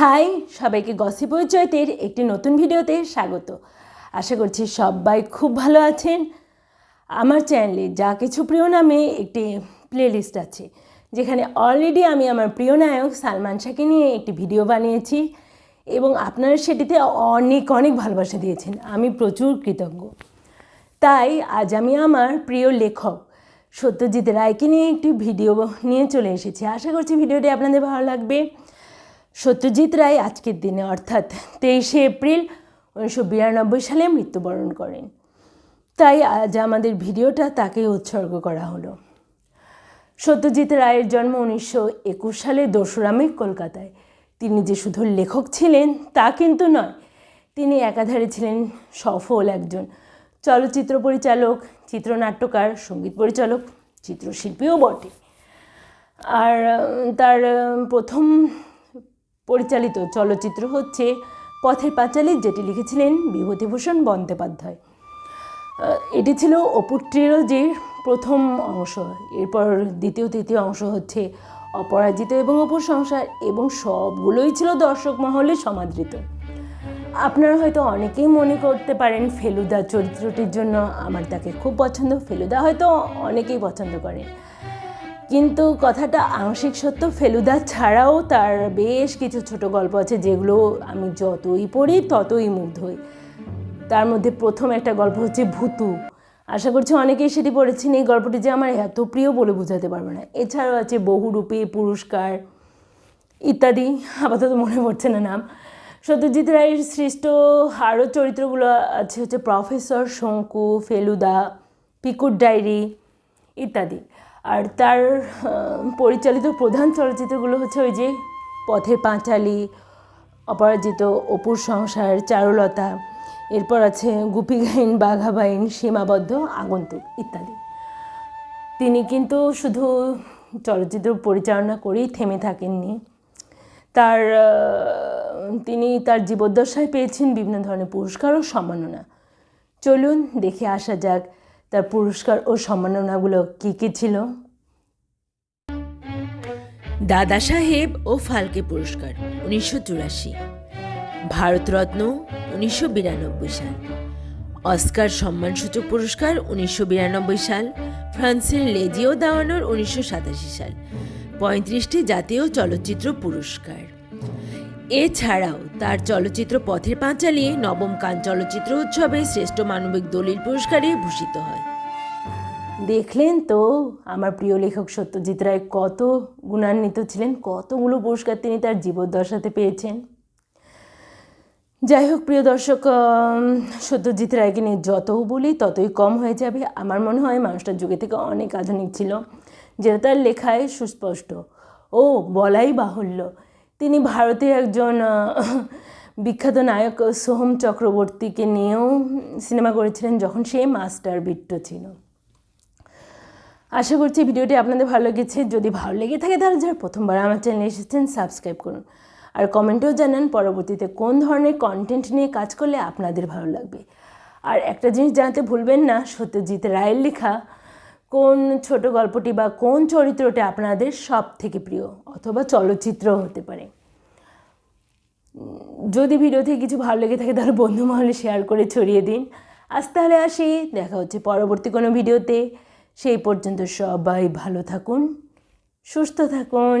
High, সবাইকে gossip পরিচয়তের একটি নতুন ভিডিওতে স্বাগত। আশা করছি সবাই খুব ভালো আছেন। আমার চ্যানেলে যা কিছু প্রিয় নামে একটি প্লেলিস্ট আছে, যেখানে অলরেডি আমি আমার প্রিয় নায়ক সালমান শাহকে নিয়ে একটি ভিডিও বানিয়েছি এবং আপনারা সেটিতে অনেক অনেক ভালোবাসা দিয়েছেন। আমি প্রচুর কৃতজ্ঞ। তাই আজ আমি আমার প্রিয় লেখক সত্যজিৎ রায়কে নিয়ে একটি ভিডিও নিয়ে চলে এসেছি। আশা করছি ভিডিওটি আপনাদের ভালো লাগবে। সত্যজিৎ রায় আজকের দিনে, অর্থাৎ তেইশে এপ্রিল উনিশশো বিরানব্বই সালে মৃত্যুবরণ করেন। তাই আজ আমাদের ভিডিওটা তাকেই উৎসর্গ করা হলো। সত্যজিৎ রায়ের জন্ম উনিশশো একুশ সালে দোসরা মে কলকাতায়। তিনি যে শুধু লেখক ছিলেন, তা কিন্তু নয়, তিনি একাধারে ছিলেন সফল একজন চলচ্চিত্র পরিচালক, চিত্রনাট্যকার, সংগীত পরিচালক, চিত্রশিল্পীও বটে। আর তার প্রথম পরিচালিত চলচ্চিত্র হচ্ছে পথের পাঁচালী, যেটি লিখেছিলেন বিভূতিভূষণ বন্দ্যোপাধ্যায়। এটি ছিল অপুর ট্রিলজির প্রথম অংশ। এরপর দ্বিতীয়, তৃতীয় অংশ হচ্ছে অপরাজিত এবং অপুর সংসার, এবং সবগুলোই ছিল দর্শক মহলে সমাদৃত। আপনারা হয়তো অনেকেই মনে করতে পারেন, ফেলুদা চরিত্রটির জন্য আমার তাকে খুব পছন্দ। ফেলুদা হয়তো অনেকেই পছন্দ করেন। কিন্তু কথাটা আংশিক সত্য, ফেলুদা ছাড়াও তার বেশ কিছু ছোট গল্প আছে যেগুলো আমি যতই পড়ি ততই মুগ্ধ হই। তার মধ্যে প্রথম একটা গল্প হচ্ছে ভূতু। আশা করছি অনেকেই সেটি পড়েছেন। এই গল্পটি যে আমার এত প্রিয় বলে বোঝাতে পারব না। এছাড়াও আছে বহুরূপী, পুরস্কার ইত্যাদি। আপাতত মনে পড়ছে না নাম। সত্যজিৎ রায়ের সৃষ্ট আরও চরিত্রগুলো আছে হচ্ছে প্রফেসর শঙ্কু, ফেলুদা, পিকুর ডায়েরি ইত্যাদি। আর তার পরিচালিত প্রধান চলচ্চিত্রগুলো হচ্ছে ওই যে পথের পাঁচালী, অপরাজিত অপুর সংসার, চারুলতা, এরপর আছে গুপিগাইন বাঘাবাইন সীমাবদ্ধ, আগন্তুক ইত্যাদি। তিনি কিন্তু শুধু চলচ্চিত্র পরিচালনা করেই থেমে থাকেননি। তার তিনি তার জীবদ্দশায় পেয়েছেন বিভিন্ন ধরনের পুরস্কার ও সম্মাননা। চলুন দেখে আসা যাক তার পুরস্কার ও সম্মাননাগুলো কী কী ছিল? দাদা সাহেব ও ফালকে পুরস্কার, উনিশশো চুরাশি। ভারতরত্ন, উনিশশো বিরানব্বই সাল। অস্কার সম্মানসূচক পুরস্কার, উনিশশো বিরানব্বই সাল। ফ্রান্সের লেজিও দাওয়ানোর, উনিশশো সাতাশি সাল। পঁয়ত্রিশটি জাতীয় চলচ্চিত্র পুরস্কার। এছাড়াও তার চলচ্চিত্র পথের পাঁচালী, নবম কান চলচ্চিত্র উৎসবে শ্রেষ্ঠ মানবিক দলিল পুরস্কারে ভূষিত হয়। দেখলেন তো, আমার প্রিয় লেখক সত্যজিৎ রায় কত গুণান্বিত ছিলেন, কতগুলো পুরস্কার তিনি তার জীবদ্দশাতে পেয়েছেন। যাই হোক, প্রিয় দর্শক সত্যজিৎ রায়কে নিয়ে যত বলি, ততই কম হয়ে যাবে। আমার মনে হয় মানুষটা যুগে থেকে অনেক আধুনিক ছিল, যেটা তার লেখায় সুস্পষ্ট। ও, বলাই বাহুল্য। তিনি ভারতের একজন বিখ্যাত নায়ক সোহম চক্রবর্তীকে নিয়েও সিনেমা করেছিলেন যখন সে মাস্টার বিট্টো ছিল। আশা করছি ভিডিওটি আপনাদের ভালো লেগেছে। যদি ভালো লেগে থাকে তাহলে যারা প্রথমবার আমার চ্যানেলে এসেছেন সাবস্ক্রাইব করুন। আর কমেন্টেও জানান পরবর্তীতে কোন ধরনের কন্টেন্ট নিয়ে কাজ করলে আপনাদের ভালো লাগবে। আর একটা জিনিস জানাতে ভুলবেন না, সত্যজিৎ রায়ের লেখা কোন ছোট গল্পটি বা কোন চরিত্রটি আপনাদের সব থেকে প্রিয় অথবা চলচ্চিত্র হতে পারে? যদি ভিডিওতে কিছু ভালো লেগে থাকে, তাহলে বন্ধু মহলে শেয়ার করে ছড়িয়ে দিন। আজ তাহলে আসি, দেখা হচ্ছে পরবর্তী কোনো ভিডিওতে। সেই পর্যন্ত সবাই ভালো থাকুন, সুস্থ থাকুন।